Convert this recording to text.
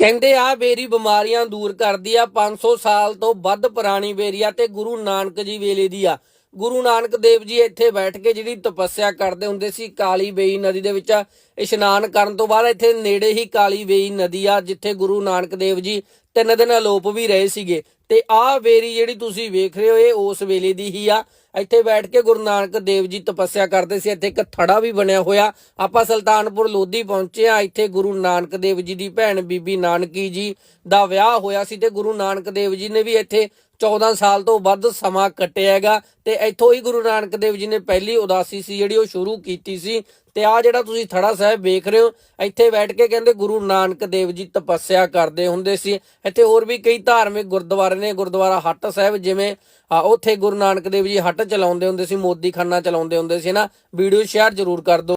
ਕਹਿੰਦੇ ਆ, ਬੇਰੀ ਬਿਮਾਰੀਆਂ ਦੂਰ ਕਰਦੀ ਆ 500 ਸਾਲ ਤੋਂ ਵੱਧ ਪੁਰਾਣੀ ਬੇਰੀ ਆ ਤੇ ਗੁਰੂ ਨਾਨਕ ਜੀ ਵੇਲੇ ਦੀ ਆ। ਗੁਰੂ ਨਾਨਕ ਦੇਵ ਜੀ ਇੱਥੇ ਬੈਠ ਕੇ ਜਿਹੜੀ ਤਪੱਸਿਆ ਕਰਦੇ ਹੁੰਦੇ ਸੀ, ਕਾਲੀ ਬੇਈ ਨਦੀ ਦੇ ਵਿੱਚ ਇਸ਼ਨਾਨ ਕਰਨ ਤੋਂ ਬਾਅਦ ਇੱਥੇ ਨੇੜੇ ਹੀ ਕਾਲੀ ਬੇਈ ਨਦੀ ਆ, ਜਿੱਥੇ ਗੁਰੂ ਨਾਨਕ ਦੇਵ ਜੀ ਤਿੰਨ ਦਿਨ ਅਲੋਪ ਵੀ ਰਹੇ ਸੀਗੇ। ਤੇ ਆਹ ਬੇਰੀ ਜਿਹੜੀ ਤੁਸੀਂ ਵੇਖ ਰਹੇ ਹੋ, ਇਹ ਉਸ ਵੇਲੇ ਦੀ ਹੀ ਆ। ਇੱਥੇ ਬੈਠ ਕੇ ਗੁਰੂ ਨਾਨਕ ਦੇਵ ਜੀ ਤਪੱਸਿਆ ਕਰਦੇ ਸੀ। ਇੱਥੇ ਇੱਕ ਥੜਾ ਵੀ ਬਣਿਆ ਹੋਇਆ। ਆਪਾਂ ਸੁਲਤਾਨਪੁਰ ਲੋਧੀ ਪਹੁੰਚੇ ਆ ਇੱਥੇ ਗੁਰੂ ਨਾਨਕ ਦੇਵ ਜੀ ਦੀ ਭੈਣ ਬੀਬੀ ਨਾਨਕੀ ਜੀ ਦਾ ਵਿਆਹ ਹੋਇਆ ਸੀ ਤੇ ਗੁਰੂ ਨਾਨਕ ਦੇਵ ਜੀ ਨੇ ਵੀ ਇੱਥੇ 14 ਸਾਲ ਤੋਂ ਵੱਧ ਸਮਾਂ ਕੱਟਿਆ ਹੈਗਾ। ਤੇ ਇੱਥੋਂ ਹੀ ਗੁਰੂ ਨਾਨਕ ਦੇਵ ਜੀ ਨੇ ਪਹਿਲੀ ਉਦਾਸੀ ਸੀ ਜਿਹੜੀ ਉਹ ਸ਼ੁਰੂ ਕੀਤੀ ਸੀ। ਤੇ ਆ ਜਿਹੜਾ ਤੁਸੀਂ ਥੜਾ ਸਾਹਿਬ ਵੇਖ ਰਹੇ ਹੋ, ਇੱਥੇ ਬੈਠ ਕੇ ਕਹਿੰਦੇ ਗੁਰੂ ਨਾਨਕ ਦੇਵ ਜੀ ਤਪੱਸਿਆ ਕਰਦੇ ਹੁੰਦੇ ਸੀ। ਇੱਥੇ ਹੋਰ ਵੀ ਕਈ ਧਾਰਮਿਕ ਗੁਰਦੁਆਰੇ ਨੇ, ਗੁਰਦੁਆਰਾ ਹੱਟ ਸਾਹਿਬ ਜਿਵੇਂ, ਆ, ਉੱਥੇ ਗੁਰੂ ਨਾਨਕ ਦੇਵ ਜੀ ਹੱਟ ਚਲਾਉਂਦੇ ਹੁੰਦੇ ਸੀ ਮੋਦੀ ਖਾਨਾ ਚਲਾਉਂਦੇ ਹੁੰਦੇ ਸੀ ਨਾ। ਵੀਡੀਓ ਸ਼ੇਅਰ ਜ਼ਰੂਰ ਕਰ ਦਿਓ।